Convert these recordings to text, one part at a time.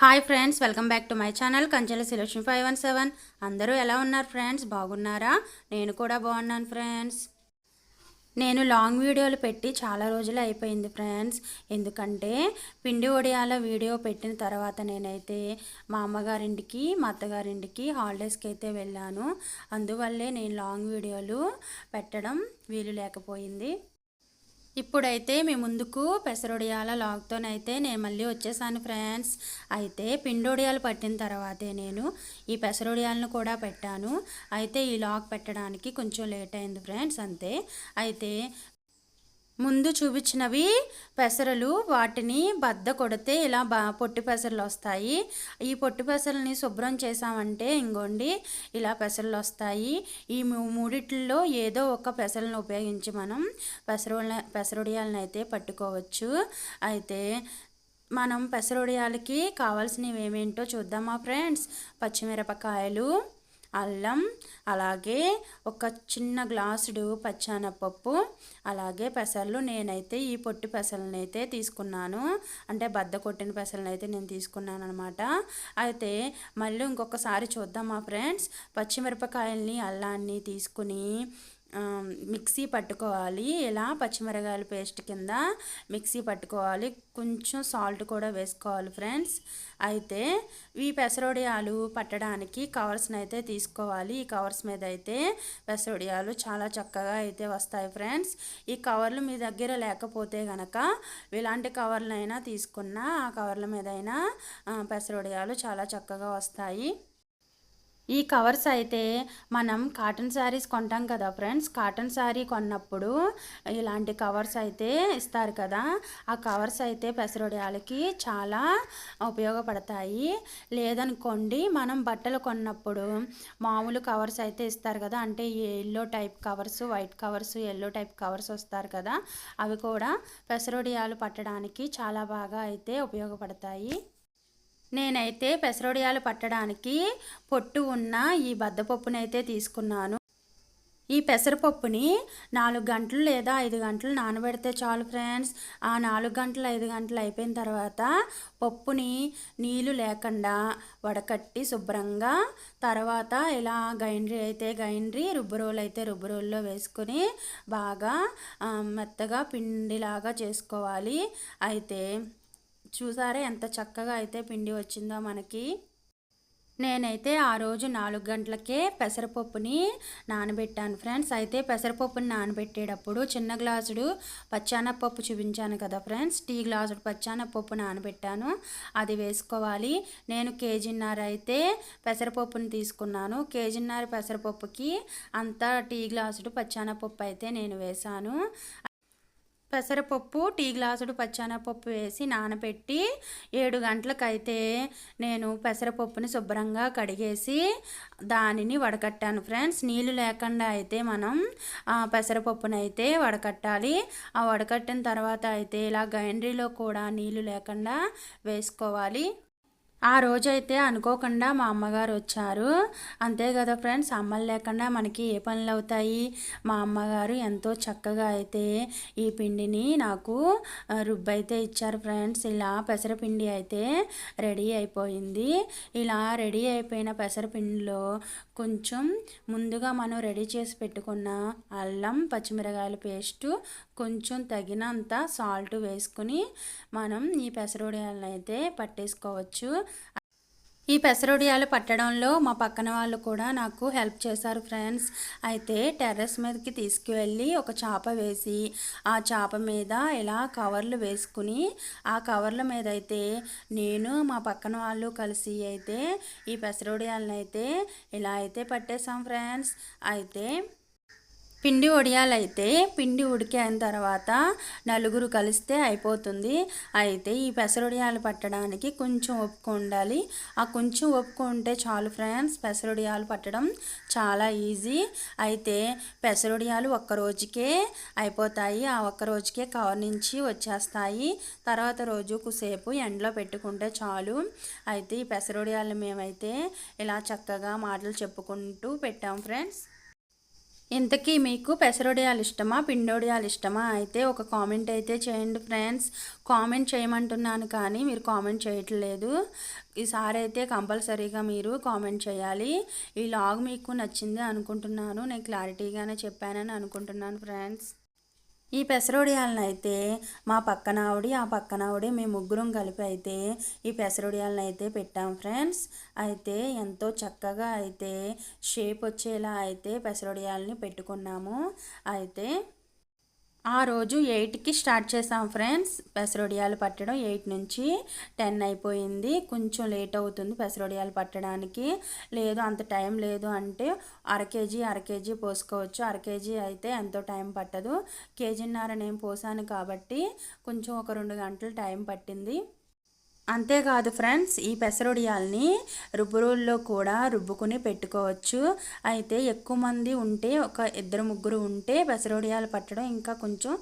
Hi friends welcome back to my channel Kanchela selection five one seven అందరూ ఎలా ఉన్నారు friends బాగున్నారా? నేను కూడా బాగున్నాను ఫ్రెండ్స్ నేను లాంగ్ వీడియోలు పెట్టి చాలా రోజులు అయిపోయింది ఫ్రెండ్స్ ఎందుకంటే పిండి ఒడియాల వీడియో పెట్టిన తర్వాత నేనైతే మా అమ్మగారింటికి మా అత్తగారింటికి హాలిడేస్కి అయితే వెళ్ళాను. అందువల్లే నేను లాంగ్ వీడియోలు పెట్టడం వీలు లేకపోయింది. ఇప్పుడైతే మీ ముందుకు పెసరొడియాల లాగ్తోనైతే నేను మళ్ళీ వచ్చేసాను ఫ్రెండ్స్. అయితే పిండొడియాలు పట్టిన తర్వాతే నేను ఈ పెసరొడియాలను కూడా పెట్టాను. అయితే ఈ లాగ్ పెట్టడానికి కొంచెం లేట్ అయింది ఫ్రెండ్స్ అంతే. అయితే ముందు చూపించినవి పెసరలు వాటిని బద్ద కొడితే ఇలా బా పొట్టి పెసరలు వస్తాయి. ఈ పొట్టి పెసరల్ని శుభ్రం చేసామంటే ఇంకోండి ఇలా పెసరలు వస్తాయి. ఈ మూడిట్లో ఏదో ఒక పెసరలను ఉపయోగించి మనం పెసర పెసరుడియాలను అయితే పట్టుకోవచ్చు. అయితే మనం పెసరొడియాలకి కావాల్సినవి ఏమేంటో చూద్దామా ఫ్రెండ్స్? పచ్చిమిరపకాయలు అల్లం అలాగే ఒక చిన్న గ్లాసుడు పచ్చానపప్పు అలాగే పెసర్లు. నేనైతే ఈ పొట్టి పెసలను అయితే తీసుకున్నాను. అంటే బద్ద కొట్టిన పెసలను అయితే నేను తీసుకున్నాను అనమాట అయితే మళ్ళీ ఇంకొకసారి చూద్దాం మా ఫ్రెండ్స్. పచ్చిమిరపకాయల్ని అల్లాన్ని తీసుకుని మిక్సీ పట్టుకోవాలి. ఇలా పచ్చిమిరకాయల పేస్ట్ కింద మిక్సీ పట్టుకోవాలి. కొంచెం సాల్ట్ కూడా వేసుకోవాలి ఫ్రెండ్స్. అయితే ఈ పెసరొడియాలు పట్టడానికి కవర్స్ని అయితే తీసుకోవాలి. ఈ కవర్స్ మీద అయితే పెసరొడియాలు చాలా చక్కగా అయితే వస్తాయి ఫ్రెండ్స్. ఈ కవర్లు మీ దగ్గర లేకపోతే కనుక ఇలాంటి కవర్లైనా తీసుకున్న ఆ కవర్ల మీద అయినా పెసరొడియాలు చాలా చక్కగా వస్తాయి. ఈ కవర్స్ అయితే మనం కాటన్ శారీస్ కొంటాం కదా ఫ్రెండ్స్. కాటన్ శారీ కొన్నప్పుడు ఇలాంటి కవర్స్ అయితే ఇస్తారు కదా. ఆ కవర్స్ అయితే పెసరొడియాలకి చాలా ఉపయోగపడతాయి. లేదనుకోండి మనం బట్టలు కొన్నప్పుడు మామూలు కవర్స్ అయితే ఇస్తారు కదా. అంటే yellow type covers white covers yellow type covers వస్తారు కదా. అవి కూడా పెసరొడియాలు పట్టడానికి చాలా బాగా అయితే ఉపయోగపడతాయి. నేనైతే పెసరొడియాలు పట్టడానికి పొట్టు ఉన్న ఈ బద్దపప్పునైతే తీసుకున్నాను. ఈ పెసరపప్పుని నాలుగు గంటలు లేదా ఐదు గంటలు నానబెడితే చాలు ఫ్రెండ్స్. ఆ నాలుగు గంటలు ఐదు గంటలు అయిపోయిన తర్వాత పప్పుని నీళ్ళు లేకుండా వడకట్టి శుభ్రంగా తర్వాత ఇలా గైండ్రీ అయితే గైండ్రీ రుబ్బురోలు అయితే రుబ్బురోల్లో వేసుకొని బాగా మెత్తగా పిండిలాగా చేసుకోవాలి. అయితే చూసారా ఎంత చక్కగా అయితే పిండి వచ్చిందో మనకి. నేనైతే ఆ రోజు నాలుగు గంటలకే పెసరపప్పుని నానబెట్టాను ఫ్రెండ్స్. అయితే పెసరపప్పుని నానబెట్టేటప్పుడు చిన్న గ్లాసుడు పచ్చానపప్పు చూపించాను కదా ఫ్రెండ్స్. టీ గ్లాసుడు పచ్చానపప్పు నానబెట్టాను. అది వేసుకోవాలి. నేను కేజీన్నర అయితే పెసరపప్పుని తీసుకున్నాను. కేజీన్నర పెసరపప్పుకి అంతా టీ గ్లాసుడు పచ్చానపప్పు అయితే నేను వేశాను. పెసరపప్పు టీ గ్లాసుడు పచ్చనపప్పు వేసి నానబెట్టి ఏడు గంటలకైతే నేను పెసరపప్పుని శుభ్రంగా కడిగేసి దానిని వడకట్టాను. ఫ్రెండ్స్ నీళ్ళు లేకుండా అయితే మనం పెసరపప్పుని అయితే వడకట్టాలి. ఆ వడకట్టిన తర్వాత అయితే ఇలా గైండ్రీలో కూడా నీళ్ళు లేకుండా వేసుకోవాలి. ఆ రోజైతే అనుకోకుండా మా అమ్మగారు వచ్చారు అంతే కదా ఫ్రెండ్స్ అమ్మలు లేకుండా మనకి ఏ పనులు అవుతాయి మా అమ్మగారు ఎంతో చక్కగా అయితే ఈ పిండిని నాకు రుబ్బైతే ఇచ్చారు ఫ్రెండ్స్. ఇలా పెసరపిండి అయితే రెడీ అయిపోయింది. ఇలా రెడీ అయిపోయిన పెసరపిండిలో కొంచెం ముందుగా మనం రెడీ చేసి పెట్టుకున్న అల్లం పచ్చిమిరకాయల పేస్టు కొంచెం తగినంత సాల్ట్ వేసుకుని మనం ఈ పెసరొడియాలను అయితే పట్టేసుకోవచ్చు. ఈ పెసరొడియాలు పట్టడంలో మా పక్కన వాళ్ళు కూడా నాకు హెల్ప్ చేశారు ఫ్రెండ్స్. అయితే టెర్రస్ మీదకి తీసుకువెళ్ళి ఒక చాప వేసి ఆ చాప మీద ఇలా కవర్లు వేసుకుని ఆ కవర్ల మీద అయితే నేను మా పక్కన వాళ్ళు కలిసి అయితే ఈ పెసరొడియాలను అయితే ఇలా అయితే పట్టేశాం ఫ్రెండ్స్. అయితే పిండి వడియాలైతే పిండి ఉడికిన తర్వాత నలుగురు కలిస్తే అయిపోతుంది. అయితే ఈ పెసరొడియాలు పట్టడానికి కొంచెం ఒప్పుకు ఉండాలి. ఆ కొంచెం ఒప్పుకు ఉంటే చాలు ఫ్రెండ్స్ పెసరొడియాలు పట్టడం చాలా ఈజీ. అయితే పెసరొడియాలు ఒక్క రోజుకే అయిపోతాయి. ఆ ఒక్క రోజుకే కవర్ నుంచి వచ్చేస్తాయి. తర్వాత రోజు కుసేపు ఎండలో పెట్టుకుంటే చాలు. అయితే ఈ పెసరొడియాలు మేమైతే ఇలా చక్కగా మాటలు చెప్పుకుంటూ పెట్టాం ఫ్రెండ్స్. ఇంతకీ మీకు పెసరొడియాలు ఇష్టమా? పిండొడియాలు ఇష్టమా? అయితే ఒక కామెంట్ అయితే చేయండి ఫ్రెండ్స్. కామెంట్ చేయమంటున్నాను కానీ మీరు కామెంట్ చేయట్లేదు. ఈసారి అయితే కంపల్సరీగా మీరు కామెంట్ చేయాలి. ఈ లాగ్ మీకు నచ్చింది అనుకుంటున్నాను. నేను క్లారిటీగానే చెప్పానని అనుకుంటున్నాను ఫ్రెండ్స్. ఈ పెసరొడియాలను అయితే మా పక్కన ఆవిడ ఆ పక్కన ఆవిడ మేము ముగ్గురం కలిపి అయితే ఈ పెసరొడియాలను అయితే పెట్టాం ఫ్రెండ్స్. అయితే ఎంతో చక్కగా అయితే షేప్ వచ్చేలా అయితే పెసరొడియాలని పెట్టుకున్నాము. అయితే ఆ రోజు ఎయిట్కి స్టార్ట్ చేసాం ఫ్రెండ్స్. పెసరొడియాలు పట్టడం ఎయిట్ నుంచి టెన్ అయిపోయింది. కొంచెం లేట్ అవుతుంది పెసరొడియాలు పట్టడానికి. లేదు అంత టైం లేదు అంటే అర కేజీ అర కేజీ పోసుకోవచ్చు. అర కేజీ అయితే ఎంతో టైం పట్టదు. కేజీన్నర నేను పోసాను కాబట్టి కొంచెం ఒక రెండు గంటలు టైం పట్టింది. అంతేకాదు ఫ్రెండ్స్ ఈ పెసరొడియాల్ని రుబ్బురోల్లో కూడా రుబ్బుకుని పెట్టుకోవచ్చు. అయితే ఎక్కువ మంది ఉంటే ఒక ఇద్దరు ముగ్గురు ఉంటే పెసరొడియాలు పట్టడం ఇంకా కొంచెం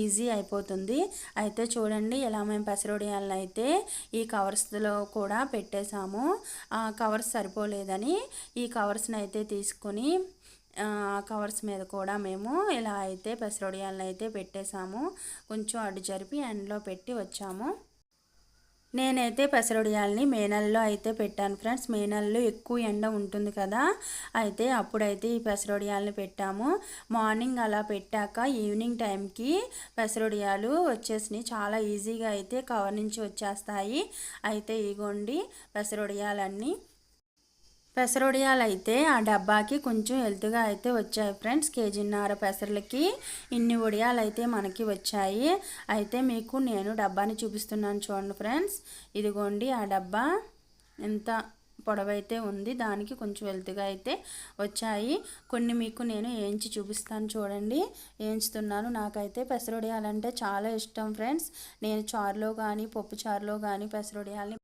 ఈజీ అయిపోతుంది. అయితే చూడండి ఎలా మేము పెసరొడియాలను అయితే ఈ కవర్స్లో కూడా పెట్టేశాము. ఆ కవర్స్ సరిపోలేదని ఈ కవర్స్ని అయితే తీసుకొని కవర్స్ మీద కూడా మేము ఇలా అయితే పెసరొడియాలను అయితే పెట్టేశాము. కొంచెం అడ్డు జరిపి ఎండ్లో పెట్టి వచ్చాము. నేనైతే పెసరొడియాలని మేనల్లో అయితే పెట్టాను ఫ్రెండ్స్. మేనల్లో ఎక్కువ ఎండ ఉంటుంది కదా. అయితే అప్పుడైతే ఈ పెసరొడియాలని పెట్టాము. మార్నింగ్ అలా పెట్టాక ఈవినింగ్ టైంకి పెసరొడియాలు వచ్చేసినాయి. చాలా ఈజీగా అయితే కవర్ నుంచి వచ్చేస్తాయి. అయితే ఇగోండి పెసరొడియాలన్నీ పెసరొడియాలు అయితే ఆ డబ్బాకి కొంచెం హెల్త్గా అయితే వచ్చాయి ఫ్రెండ్స్. కేజీన్నర పెసరలకి ఇన్ని వడియాలు అయితే మనకి వచ్చాయి. అయితే మీకు నేను డబ్బాని చూపిస్తున్నాను చూడండి ఫ్రెండ్స్. ఇదిగోండి ఆ డబ్బా. ఎంత పొడవైతే ఉంది దానికి కొంచెం వెలుతుగా అయితే వచ్చాయి. కొన్ని మీకు నేను ఏంచి చూపిస్తాను చూడండి. ఏంచుతున్నాను. నాకైతే పెసరొడియాలంటే చాలా ఇష్టం ఫ్రెండ్స్. నేను చారులో కానీ పప్పు చారులో కానీ పెసరొడియాలని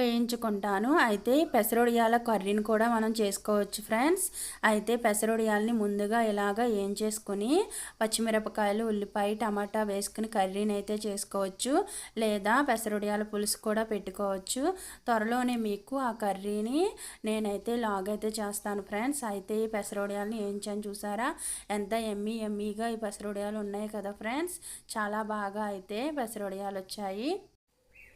వేయించుకుంటాను. అయితే పెసరొడియాల కర్రీని కూడా మనం చేసుకోవచ్చు ఫ్రెండ్స్. అయితే పెసరొడియాలని ముందుగా ఇలాగ ఏం చేసుకుని పచ్చిమిరపకాయలు ఉల్లిపాయ టమాటా వేసుకుని కర్రీని అయితే చేసుకోవచ్చు. లేదా పెసరొడియాల పులుసు కూడా పెట్టుకోవచ్చు. త్వరలోనే మీకు ఆ కర్రీని నేనైతే లాగ్ అయితే చేస్తాను ఫ్రెండ్స్. అయితే ఈ పెసరొడియాలని వేయించాను చూసారా? ఎంత ఎమ్మీ ఎమ్మీగా ఈ పెసరొడియాలు ఉన్నాయి కదా ఫ్రెండ్స్. చాలా బాగా అయితే పెసరొడియాలు వచ్చాయి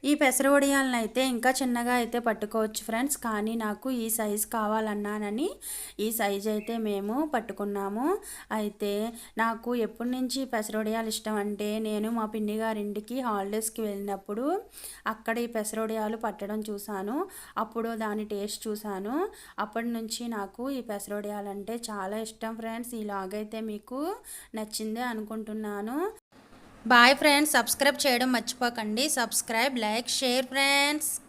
ఈ పెసర వడియాలను అయితే ఇంకా చిన్నగా అయితే పట్టుకోవచ్చు ఫ్రెండ్స్ కానీ నాకు ఈ సైజు కావాలన్నానని ఈ సైజు అయితే మేము పట్టుకున్నాము. అయితే నాకు ఎప్పటి నుంచి పెసర వడియాలు ఇష్టం అంటే నేను మా పిన్ని గారింటికి హాలిడేస్కి వెళ్ళినప్పుడు అక్కడ ఈ పెసర వడియాలు పట్టడం చూశాను. అప్పుడు దాని టేస్ట్ చూశాను. అప్పటి నుంచి నాకు ఈ పెసర వడియాలు అంటే చాలా ఇష్టం ఫ్రెండ్స్ ఈ లాగ్ అయితే మీకు నచ్చిందే అనుకుంటున్నాను. బాయ్ ఫ్రెండ్స్ సబ్స్క్రైబ్ చేయడం మర్చిపోకండి. Subscribe like share friends